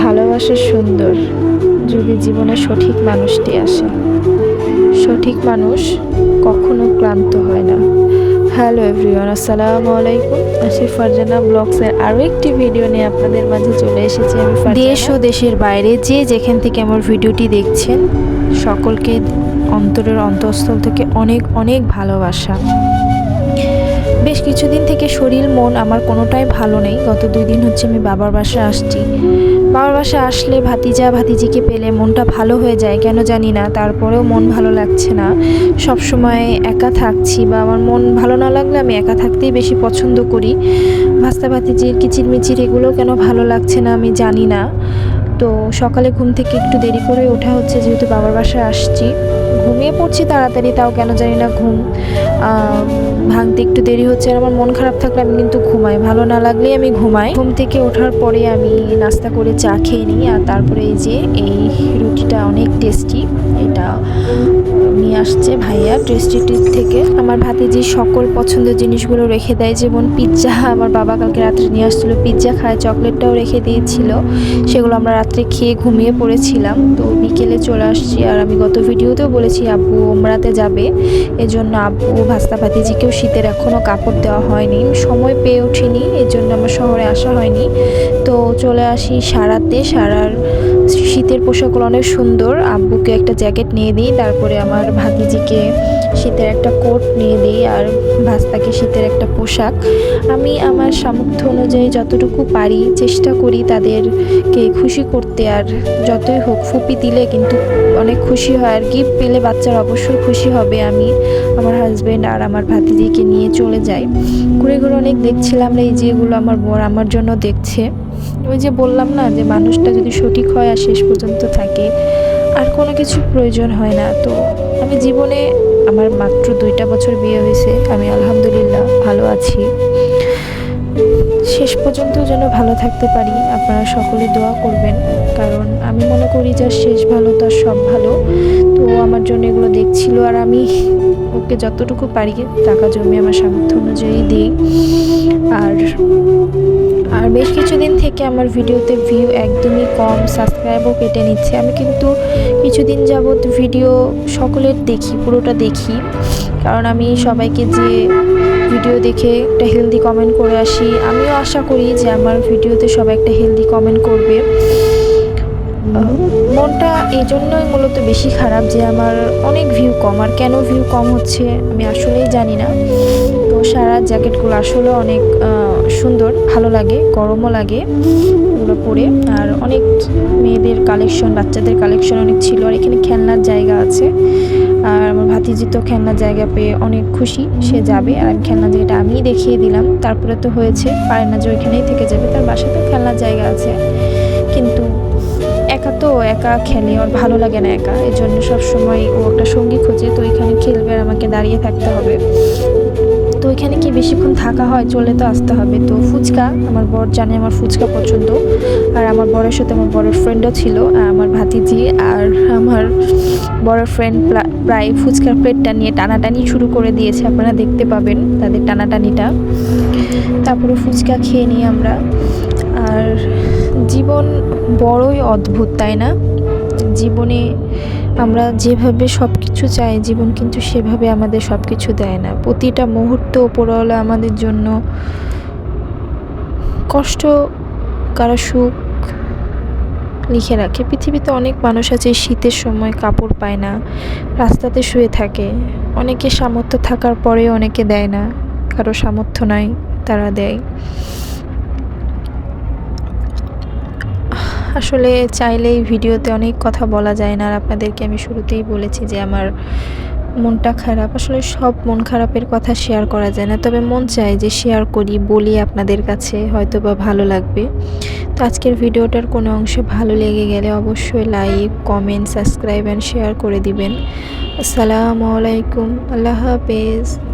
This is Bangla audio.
ভালোবাসা সুন্দর, যদি জীবনে সঠিক মানুষটি আসে। সঠিক মানুষ কখনো ক্লান্ত হয় না। হ্যালো এভরিওয়ান, আসসালামু আলাইকুম। আশি ফারজানা ব্লগসের আরও একটি ভিডিও নিয়ে আপনাদের মাঝে চলে এসেছি আমি দেশ ও দেশের বাইরে যে যেখান থেকে আমার ভিডিওটি দেখছেন, সকলকে অন্তরের অন্তঃস্থল থেকে অনেক অনেক ভালোবাসা। বেশ কিছুদিন থেকে শরীর, মন আমার কোনোটাই ভালো নেই। গত দুই দিন হচ্ছে আমি বাবার বাসায় আসছি। বাবার বাসায় আসলে ভাতিজা ভাতিজিকে পেলে মনটা ভালো হয়ে যায়, কেন জানি না। তারপরেও মন ভালো লাগছে না। সব সময় একা থাকছি বা আমার মন ভালো না লাগলে আমি একা থাকতেই বেশি পছন্দ করি। ভাস্তা ভাতিজির কিচিরমিচির এগুলো কেন ভালো লাগছে না আমি জানি না। তো সকালে ঘুম থেকে একটু দেরি করে ওঠা হচ্ছে, যেহেতু বাবার বাসায় আসছি। ঘুমিয়ে পড়ছি তাড়াতাড়ি, তাও কেন জানি না ঘুম। ভাঙতে একটু দেরি হচ্ছে আর আমার মন খারাপ থাকলে আমি কিন্তু ঘুমাই। ভালো না লাগলেই আমি ঘুমাই। ঘুম থেকে ওঠার পরে আমি নাস্তা করে চা খেয়ে নিই আর তারপরে এই যে এই রুটিটা অনেক টেস্টি এটা নিয়ে আসছে ভাইয়া টেস্টিটির থেকে। আমার ভাতিজি সকল পছন্দের জিনিসগুলো রেখে দেয়, যেমন পিৎজা আমার বাবা কালকে রাত্রে নিয়ে আসছিল পিৎজা খায় চকলেটটাও রেখে দিয়েছিল। সেগুলো আমরা রাত্রে খেয়ে ঘুমিয়ে পড়েছিলাম। তো বিকেলে চলে আসছি আর আমি গত ভিডিওতেও বলেছি, আব্বু ওমরাতে যাবে। এজন্য আব্বু ভাস্তা ভাতিজিকেও শীতের এখনও কাপড় দেওয়া হয়নি। সময় পেয়ে ওঠিনি এজন্য আমার শহরে আসা হয়নি। তো চলে আসি সারাতে। সারার শীতের পোশাকগুলো অনেক সুন্দর। আব্বুকে একটা জ্যাকেট নিয়ে দিই, তারপরে আমার ভাতিজিকে শীতের একটা কোট নিয়ে দিই আর ভাস্তাকে শীতের একটা পোশাক। আমি আমার সামর্থ্য অনুযায়ী যতটুকু পারি চেষ্টা করি তাদেরকে খুশি করতে আর যতই হোক ফুপি দিলে কিন্তু অনেক খুশি হয় আর গিফট পেলে বাচ্চারা অবশ্যই খুশি হবে আমি আমার হাজব্যান্ড আর আমার ভাতিজিকে নিয়ে চলে যাই। ঘুরে ঘুরে অনেক দেখছিলাম এই যেগুলো আমার বর আমার জন্য দেখছে। ওই যে বললাম না যে মানুষটা যদি সঠিক হয় আর শেষ পর্যন্ত থাকে। আর কোনো কিছু প্রয়োজন হয় না। তো আমি জীবনে আমার মাত্র দুইটা বছর বিয়ে হয়েছে। আমি আলহামদুলিল্লাহ ভালো আছি। শেষ পর্যন্ত যেন ভালো থাকতে পারি, আপনারা সকলে দোয়া করবেন। কারণ আমি মনে করি যার শেষ ভালো, তার সব ভালো। তো আমার জন্য এগুলো দেখছিল আর আমি ওকে যতটুকু পারি টাকা জমি আমার সামর্থ্য অনুযায়ী দিই। আর আর বেশ কিছুদিন থেকে আমার ভিডিওতে ভিউ একদমই কম সাবস্ক্রাইবও কেটে নিচ্ছে। আমি কিন্তু কিছুদিন যাবৎ ভিডিও সকলের দেখি, পুরোটা দেখি। কারণ আমি সবাইকে যে ভিডিও দেখে একটা হেলদি কমেন্ট করে আসি, আমিও আশা করি যে আমার ভিডিওতে সবাই একটা হেলদি কমেন্ট করবে। মনটা এই জন্যই মূলত বেশি খারাপ যে আমার অনেক ভিউ কম। আর কেন ভিউ কম হচ্ছে আমি আসলেই জানি না। তো সারা জ্যাকেটগুলো আসলে অনেক সুন্দর, ভালো লাগে, গরমও লাগে এগুলো পরে। আর অনেক মেয়েদের কালেকশন বাচ্চাদের কালেকশন অনেক ছিল, আর এখানে খেলনার জায়গা আছে। আর আমার ভাতিজি তো খেলনার জায়গা পেয়ে অনেক খুশি, সে যাবে। আর আমি খেলনার জায়গাটা আমিই দেখিয়ে দিলাম, তারপরে তো হয়েছে, পারে না যে ওইখানেই থেকে যাবে, তার বাসাতেও খেলনার জায়গা আছে। একা খেলে ওর ভালো লাগে না একা। এই জন্য সবসময় ও একটা সঙ্গী খোঁজে, তো এখানে খেলবে আর আমাকে দাঁড়িয়ে থাকতে হবে। তো এখানে কি বেশিক্ষণ থাকা হয়? চলে তো আসতে হবে। তো ফুচকা, আমার বর জানে আমার ফুচকা পছন্দ। আর আমার বরের সাথে আমার বড়ের ফ্রেন্ডও ছিল, আর আমার ভাতিজি, আর আমার বড় ফ্রেন্ড প্রায় ফুচকার প্লেটটা নিয়ে টানাটানি শুরু করে দিয়েছে। আপনারা দেখতে পাবেন তাদের টানাটানিটা। তারপরে ফুচকা খেয়ে নিই আমরা। আর জীবন বড়ই অদ্ভুত, তাই না? জীবনে আমরা যেভাবে সব কিছু চাই, জীবন কিন্তু সেভাবে আমাদের সব কিছু দেয় না। প্রতিটা মুহূর্ত ওপরওয়ালা আমাদের জন্য কষ্ট, কারও সুখ লিখে রাখে। পৃথিবীতে অনেক মানুষ আছে, শীতের সময় কাপড় পায় না, রাস্তাতে শুয়ে থাকে। অনেকে সামর্থ্য থাকার পরে অনেকে দেয় না। কারও সামর্থ্য নাই, তারা দেয়। আসলে চাইলেই ভিডিওতে অনেক কথা বলা যায় না। আর আপনাদেরকে আমি শুরুতেই বলেছি যে আমার মনটা খারাপ। আসলে সব মন খারাপের কথা শেয়ার করা যায় না। তবে মন চায় যে শেয়ার করি, বলি আপনাদের কাছে হয়তো বা ভালো লাগবে। তো আজকের ভিডিওটার কোনো অংশে ভালো লেগে গেলে অবশ্যই like comment subscribe and share করে দিবেন। আসসালামু আলাইকুম। আল্লাহ হাফেজ।